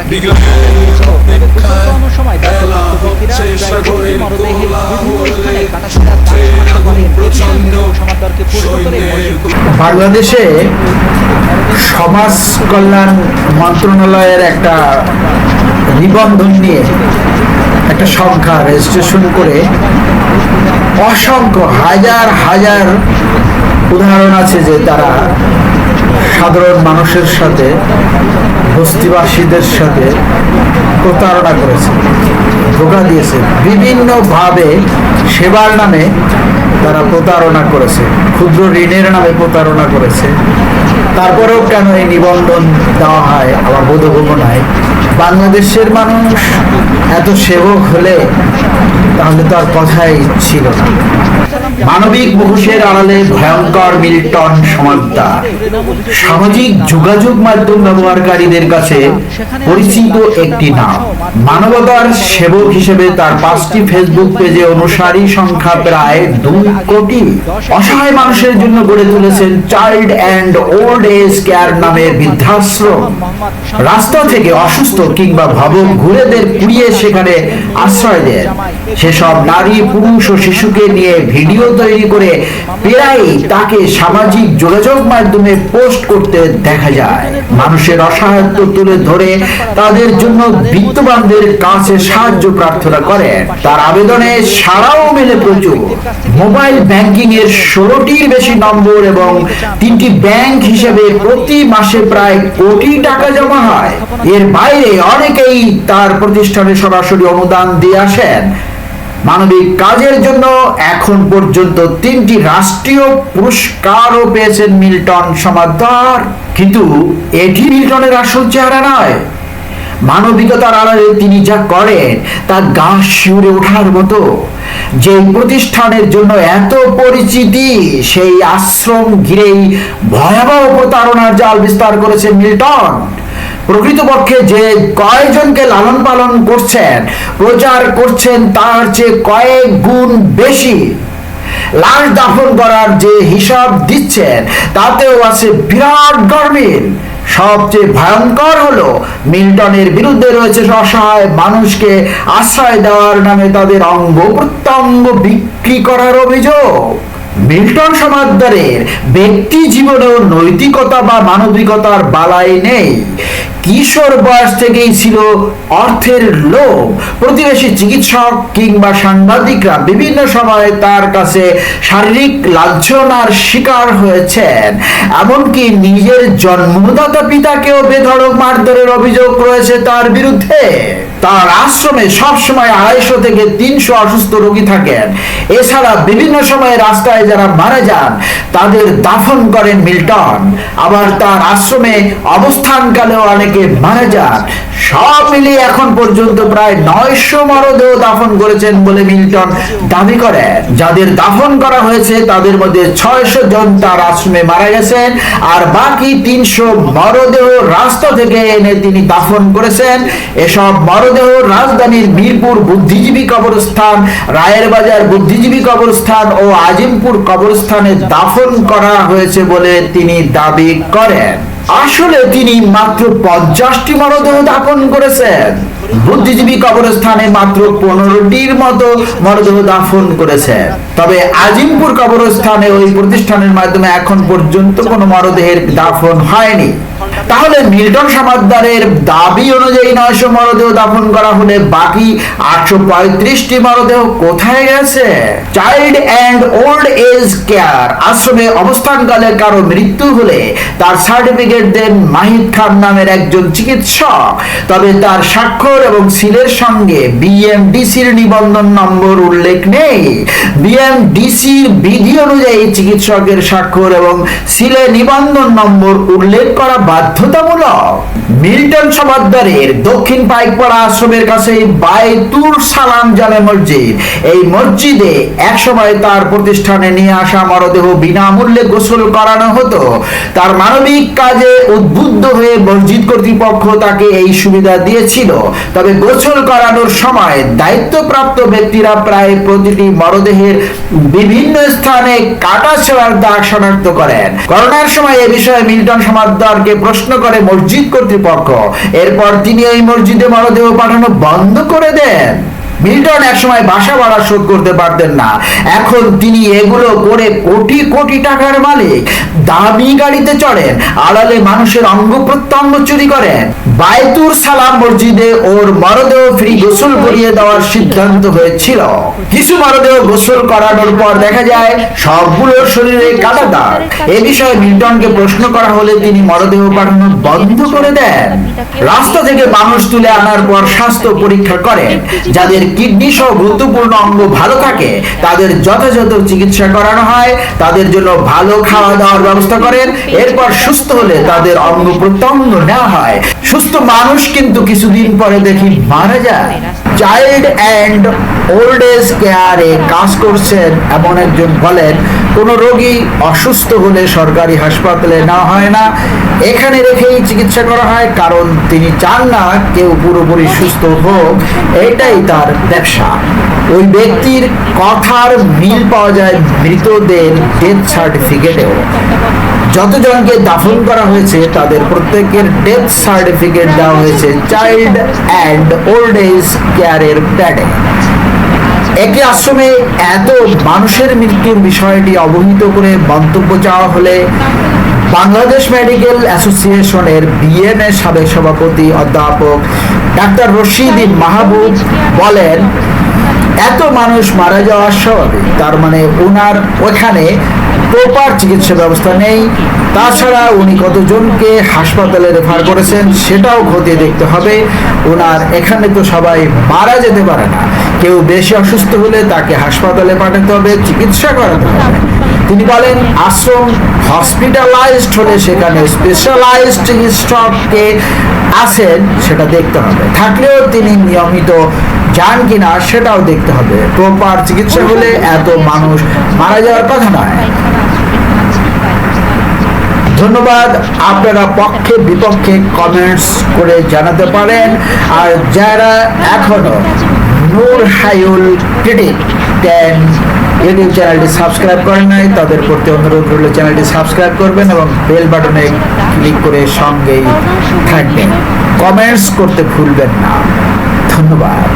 তাকে সময় বাংলাদেশে সমাজ কল্যাণ মন্ত্রণালয়ের একটা নিবন্ধন নিয়ে একটা সংখ্যা রেজিস্ট্রেশন করে অসংখ্য হাজার হাজার উদাহরণ আছে যে তারা সাধারণ মানুষের সাথে বস্তিবাসীদের সাথে প্রতারণা করেছে, ধোকা দিয়েছে। বিভিন্নভাবে সেবার নামে তারা প্রতারণা করেছে, ক্ষুদ্র ঋণের নামে প্রতারণা করেছে। তারপরেও কেন এই নিবন্ধন দেওয়া হয় আমার বোধগম্য নয়। বাংলাদেশের মানুষ এত সেবক হলে তাহলে তো আর কথাই ছিল না। মানবিক মুখোশের আড়ালে ভয়ঙ্কর মিল্টন সমাজদার। সামাজিক যোগাযোগ মাধ্যম ব্যবহারকারীদের কাছে পরিচিত একটি নাম। মানবতার সেবক হিসেবে তার পাঁচটি ফেসবুক পেজে অনুসারী সংখ্যা প্রায় দুই কোটি। অসহায় মানুষের জন্য গড়ে তুলেছেন child and old age care নামের বৃদ্ধাশ্রম। রাস্তা থেকে অসুস্থ কিংবা ভাবক ঘুরেদের কুড়িয়ে সেখানে আশ্রয় দেন। সেসব নারী, পুরুষ ও শিশুকে নিয়ে ভিডিও তৈরি করে প্রায় তাকে সামাজিক যোগাযোগ মাধ্যমে পোস্ট করতে দেখা যায়। মানুষের অসহায়ত্ব তুলে ধরে তাদের জন্য বিত্তবানদের কাছে সাহায্য প্রার্থনা করেন তার আবেদনে সারাও মেলে প্রচুর। মোবাইল ব্যাংকিং এর ষোলোটির বেশি নম্বর এবং তিনটি ব্যাংক হিসেবে প্রতি মাসে প্রায় কোটি টাকা জমা হয়। এর বাইরে অনেকেই তার প্রতিষ্ঠানে সরাসরি অনুদান দিয়ে আসেন। মানবিক কাজের জন্য এখন পর্যন্ত তিনটি রাষ্ট্রীয় পুরস্কারও পেয়েছেন মিল্টন সমাদ্দার। কিন্তু এটি মিল্টনের আসল চেহারা নয়। মানবিকতার আড়ালে তিনি যা করেন, তা গা শিউরে ওঠার মতো। যে প্রতিষ্ঠানের জন্য এত পরিচিতি, সেই আশ্রম ঘিরেই ভয়াবহ প্রতারণার জাল বিস্তার করেছে মিল্টন। প্রকৃতপক্ষে যে কয়জনকে লালন পালন করছেন, প্রচার করছেন, তার চেয়ে কয়েক গুণ বেশি লাশ দাফন করার যে হিসাব দিচ্ছেন, তাতেও আছে বিরাট গরমিল। সবচেয়ে ভয়ঙ্কর হলো মিল্টনের বিরুদ্ধে রয়েছে অসহায় মানুষকে আশ্রয় দেওয়ার নামে তাদের অঙ্গ প্রত্যঙ্গ বিক্রি করার অভিযোগ। মিল্টন সমাদ্দারের ব্যক্তি জীবনেও নৈতিকতা বা মানবিকতার বালাই নেই। কিশোর বয়স থেকেই ছিল অর্থের লোভ। প্রতিবেশী চিকিৎসক কিংবা সাংবাদিকরা বিভিন্ন সময়ে তার কাছে শারীরিক লাঞ্ছনার শিকার হয়েছেন। এমনকি নিজের জন্মদাতা পিতাকেও বেধড়ক মারধরের অভিযোগ রয়েছে তার বিরুদ্ধে। তার আশ্রমে সবসময় আড়াইশো থেকে তিনশো অসুস্থ রোগী থাকেন। এছাড়া বিভিন্ন সময়ে রাস্তায় যারা মারা যান, তাদের দাফন করেন মিল্টন। আবার তার আশ্রমে অবস্থানকালেও অনেকে মারা যান। সব মিলিয়ে এখন পর্যন্ত প্রায় নয়শো মরদেহ দাফন করেছেন বলে মিল্টন দাবি করেন যাদের দাফন করা হয়েছে, তাদের মধ্যে ছয়শো জন তার আশ্রমে মারা গেছেন, আর বাকি তিনশো মরদেহ রাস্তা থেকে এনে তিনি দাফন করেছেন। এসব মরদেহ রাজধানীর মিরপুর বুদ্ধিজীবী কবরস্থান রায়ের বাজার বুদ্ধিজীবী কবরস্থান ও আজিমপুর কবরস্থানে দাফন করা হয়েছে বলে তিনি দাবি করেন। আসলে তিনি মাত্র পঞ্চাশটি মরদেহ দাফন করেছেন। বুদ্ধিজীবী কবরস্থানে মাত্র পনেরোটির মতো মরদেহ দাফন করেছেন। তবে আজিমপুর কবরস্থানে ওই প্রতিষ্ঠানের মাধ্যমে এখন পর্যন্ত কোনো মরদেহের দাফন হয়নি। তাহলে মিল্টন সমাদ্দারের দাবি অনুযায়ী নয়শো মরদেহ দাফন করা হলে বাকি আটশো পঁয়ত্রিশটি মরদেহ কোথায় গেছে? Child and old age care আশ্রমে অবস্থানকালে কারও মৃত্যু হলে তার সার্টিফিকেট দেন মাহিদ খান নামের একজন চিকিৎসক। তবে তার স্বাক্ষর এবং সিলের সঙ্গে বিএমডিসির নিবন্ধন নম্বর উল্লেখ নেই। বিএমডিসির বিধি অনুযায়ী চিকিৎসকের স্বাক্ষর এবং সিলে নিবন্ধন নম্বর উল্লেখ করা বাধ্যতামূলক মিল্টন সমাদ্দারের দক্ষিণ পাইকপাড়া আশ্রমের কাছে বাইতুর সালাম জামে মসজিদ। এই মসজিদে একসময় তার প্রতিষ্ঠানে নিয়ে আসা মরদেহ বিনামূল্যে গোসল করানো হতো। তার মানবিক কাজে উদ্বুদ্ধ হয়ে মসজিদ কর্তৃপক্ষ তাকে এই সুবিধা দিয়েছিল। তবে গোসল করানোর সময় দায়িত্বপ্রাপ্ত ব্যক্তিরা প্রায় প্রতিটি মরদেহের বিভিন্ন স্থানে কাটা ছেঁড়ার দাগ শনাক্ত করেন। করোনার সময় এ বিষয়ে মিল্টন সমাদ্দারকে প্রশ্ন প্রশ্ন করে মসজিদ কর্তৃপক্ষ। এরপর তিনি এই মসজিদে মরদেহ পাঠানো বন্ধ করে দেন। মিল্টন একসময় বাসা ভাড়া শোধ করতে পারতেন না। এখন তিনি এগুলো করে কোটি কোটি টাকার মালিক। দামি গাড়িতে চড়েন, আড়ালে মানুষের অঙ্গ প্রত্যঙ্গ চুরি করেন। বায়তুর সালাম মসজিদে ওর মরদেহ ফ্রি গোসল করিয়ে দেওয়ার সিদ্ধান্ত হয়েছিল। কিছু মরদেহ গোসল করানোর পর দেখা যায় সবগুলোর শরীরে কাটা দাগ। এ বিষয়ে মিল্টনকে প্রশ্ন করা হলে তিনি মরদেহ পাঠানো বন্ধ করে দেন। রাস্তা থেকে মানুষ তুলে আনার পর স্বাস্থ্য পরীক্ষা করেন। যাদের কিডনি সহ গুরুত্বপূর্ণ অঙ্গ ভালো থাকে, তাদের যথাযথ চিকিৎসা করানো হয়, তাদের জন্য ভালো খাওয়া দাওয়ার ব্যবস্থা করেন। এরপর সুস্থ হলে তাদের অঙ্গ প্রত্যঙ্গ নেওয়া হয়। সুস্থ মানুষ কিন্তু কিছুদিন পরে দেখি মারা যায়। চাইল্ড অ্যান্ড ওল্ড এজ কেয়ারে কাজ করছেন এমন একজন বলেন, কোনো রোগী অসুস্থ হলে সরকারি হাসপাতালে নেওয়া হয় না। এখানে রেখেই চিকিৎসা করা হয়, কারণ তিনি চান না কেউ পুরোপুরি সুস্থ হোক, এটাই তার ব্যবসা। ওই ব্যক্তির কথার মিল পাওয়া যায় মৃতদের ডেথ সার্টিফিকেটেও। যতজনকে দাফন করা হয়েছে, তাদের প্রত্যেকের ডেথ সার্টিফিকেট দেওয়া হয়েছে, চাইল্ড অ্যান্ড ওল্ড এজ কেয়ারের প্যাডে। একই আশ্রমে এত মানুষের মৃত্যুর বিষয়টি অবহিত করে মন্তব্য চাওয়া হলে বাংলাদেশ মেডিকেল অ্যাসোসিয়েশনের বিএমএ সাবেক সভাপতি অধ্যাপক ডাক্তার রশিদ মাহবুব বলেন, এত মানুষ মারা যাওয়া স্বাভাবিক। তার মানে ওনার ওখানে প্রপার চিকিৎসা ব্যবস্থা নেই। তাছাড়া উনি কতজনকে হাসপাতালে রেফার করেছেন সেটাও খতিয়ে দেখতে হবে। ওনার এখানে তো সবাই মারা যেতে পারে না। কেউ বেশি অসুস্থ হলে তাকে হাসপাতালে পাঠাতে হবে, চিকিৎসা করাতে হবে। তিনি বলেন, আশ্রম হসপিটালাইজড হলে সেখানে স্পেশালাইজড চিকিৎসককে আছেন সেটা দেখতে হবে। থাকলেও তিনি নিয়মিত যান কিনা সেটাও দেখতে হবে। প্রপার চিকিৎসা হলে এত মানুষ মারা যাওয়ার কথা নয়। ধন্যবাদ। আপনারা পক্ষে বিপক্ষে কমেন্টস করে জানাতে পারেন। আর যারা এখনও নূর হাইউল ক্রিটিক টেন ইউটিউব চ্যানেলটি সাবস্ক্রাইব করেন নাই, তাদের প্রতি অনুরোধ রইল চ্যানেলটি সাবস্ক্রাইব করবেন এবং বেল বাটনে ক্লিক করে সঙ্গেই থাকবেন। কমেন্টস করতে ভুলবেন না। ধন্যবাদ।